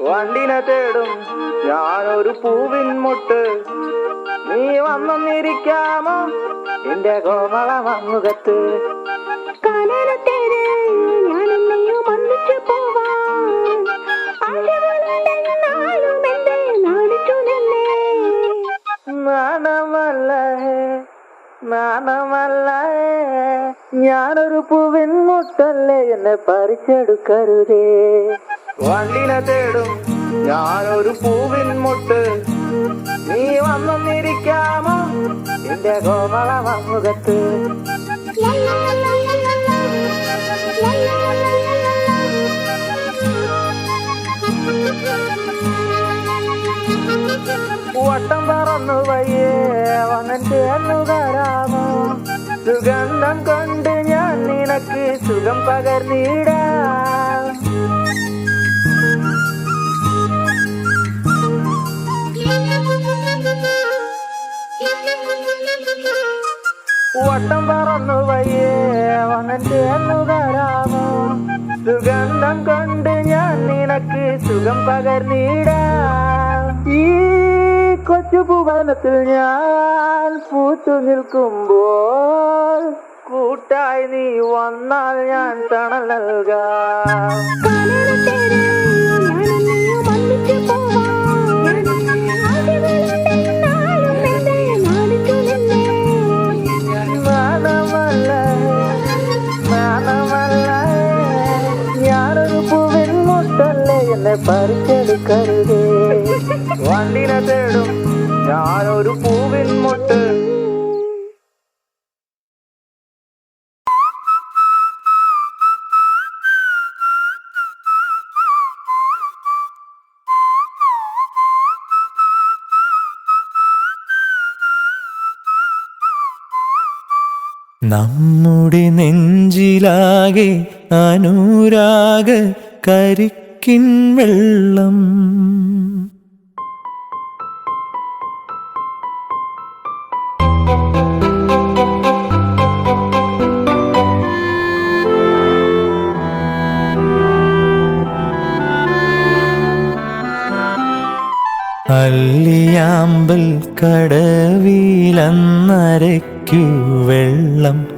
വണ്ടിനെ തേടും. ഞാനൊരു പൂവിൻ മുട്ട്. നീ വന്നിരിക്കാമോ എന്റെ കോമള വന്നുകത്ത് ഞാനൊരു പൂവിൻ മുട്ടല്ലേ എന്നെ പറിച്ചെടുക്കരുതേ. വണ്ടിനെ തേടും. ഞാനൊരു പൂവിൻ മുട്ട്. നീ വന്നൊന്നിരിക്കാമോ? എന്റെ കോമള മുഖത്ത് വട്ടം പറന്നു വയ്യേ വന്നൻ ചേർന്നു തരാമോ സുഗന്ധം കൊണ്ട് ഞാൻ നിനക്ക് സുഖം പകർന്നിടാം. തരാമോ സുഗന്ധം കൊണ്ട് ഞാൻ നിനക്ക് സുഖം പകർന്നിടാം. ഈ കൊച്ചു ഭുവനത്തിൽ ഞാൻ പൂത്തു നിൽക്കുമ്പോൾ കൂട്ടായി നീ വന്നാൽ ഞാൻ തണൽ നൽകാം. എന്നെ പറിച്ചെടുക്കരുത്. വണ്ടിനെ തേടും. ഞാനൊരു പൂവിൻ മുട്ട്. നമ്മുടെ നെഞ്ചിലാകെ അനുരാഗ കരിക്കിൻ വെള്ളം. അല്ലിയാമ്പൽ കടവിലന്നരയ്ക്കു വെള്ളം.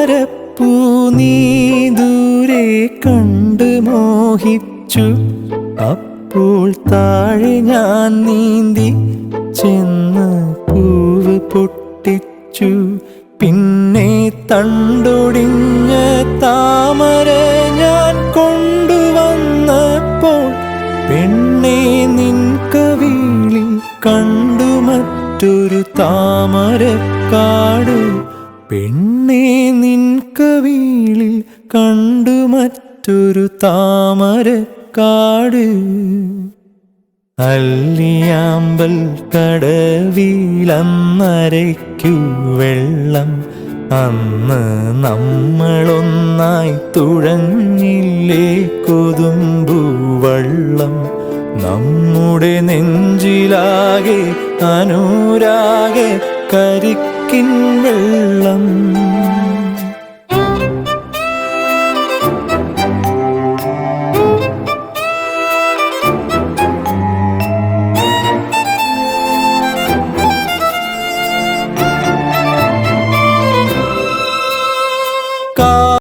താമരപ്പൂ നീ ദൂരെ കണ്ട് മോഹിച്ചു. അപ്പോൾ താഴെ ഞാൻ നീന്തി ചെന്ന് പൂവ് പൊട്ടിച്ചു. പിന്നെ തണ്ടൊടിഞ്ഞ താമര ഞാൻ കൊണ്ടുവന്നപ്പോൾ പെണ്ണെ നിൻ കവിളി കണ്ടു മറ്റൊരു താമരക്കാട്. താമരക്കാട്. അല്ലിയാമ്പൽ കടവിലന്നരയ്ക്കു വെള്ളം. അന്ന് നമ്മളൊന്നായി തുഴഞ്ഞില്ലേ കൊതുമ്പു വള്ളം. നമ്മുടെ നെഞ്ചിലാകെ അനുരാകെ കരിക്കിൻ വെള്ളം.